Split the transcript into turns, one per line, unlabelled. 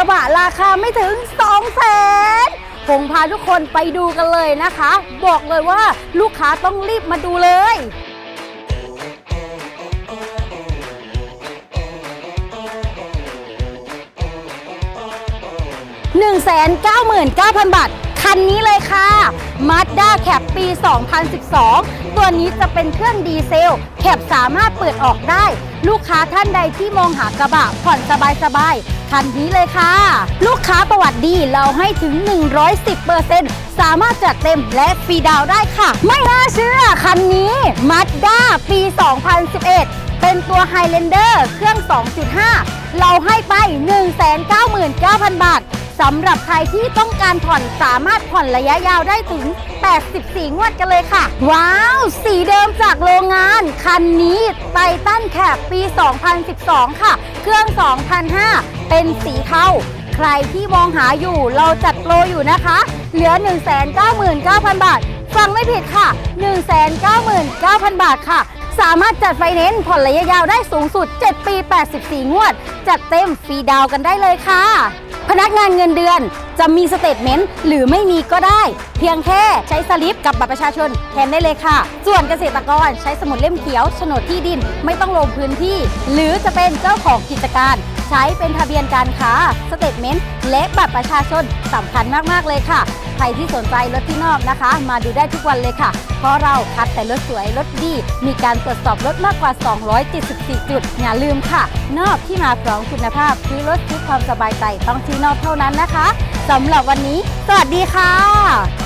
ระบะราคาไม่ถึง 2 0 0แสนผมพาทุกคนไปดูกันเลยนะคะ บอกเลยว่าลูกค้าต้องรีบมาดูเลย199,000 บาท คันนี้เลยค่ะ Mazda Cab ปี 2012 ตัวนี้จะเป็นเครื่องดีเซล แคปสามารถเปิดออกได้ ลูกค้าท่านใดที่มองหากระบะผ่อนสบายๆ คันนี้เลยค่ะ ลูกค้าประวัติดีเราให้ถึง 110%สามารถจัดเต็มและฟรีดาวได้ค่ะ ไม่น่าเชื่อ คันนี้ Mazda ปี 2011 เป็นตัว Highlander เครื่อง 2.5 เราให้ไป 199,000 บาทสำหรับใครที่ต้องการผ่อนสามารถผ่อนระยะยาวได้ถึง 84 งวดกันเลยค่ะ ว้าว สีเดิมจากโรงงาน คันนี้ไททันแคปปี 2012 ค่ะ เครื่อง 2005 เป็นสีเทาใครที่มองหาอยู่เราจัดโปรอยู่นะคะ เหลือ 199,000 บาท ฟังไม่ผิดค่ะ 199,000 บาทค่ะ สามารถจัดไฟแนนซ์ผ่อนระยะยาวได้สูงสุด 7 ปี 84 งวด จัดเต็มฟรีดาวกันได้เลยค่ะ พนักงานเงินเดือนจะมีสเตทเมนต์หรือไม่มีก็ได้ เพียงแค่ใช้สลิปกับบัตรประชาชนแทนได้เลยค่ะ ส่วนเกษตรกรใช้สมุดเล่มเขียวโฉนดที่ดินไม่ต้องลงพื้นที่ หรือจะเป็นเจ้าของกิจการ ใช้เป็นทะเบียนการค้าสเตทเมนต์และบัตรประชาชนสำคัญมากๆเลยค่ะใครที่สนใจรถที่นอกนะคะ มาดูได้ทุกวันเลยค่ะ เพราะเราคัดแต่รถสวยรถดี มีการตรวจสอบรถมากกว่า 274 จุด อย่าลืมค่ะ นอกที่มาพร้อมคุณภาพซื้อรถซื้อความสบายใจต้องที่นอกเท่านั้นนะคะสำหรับวันนี้ สวัสดีค่ะ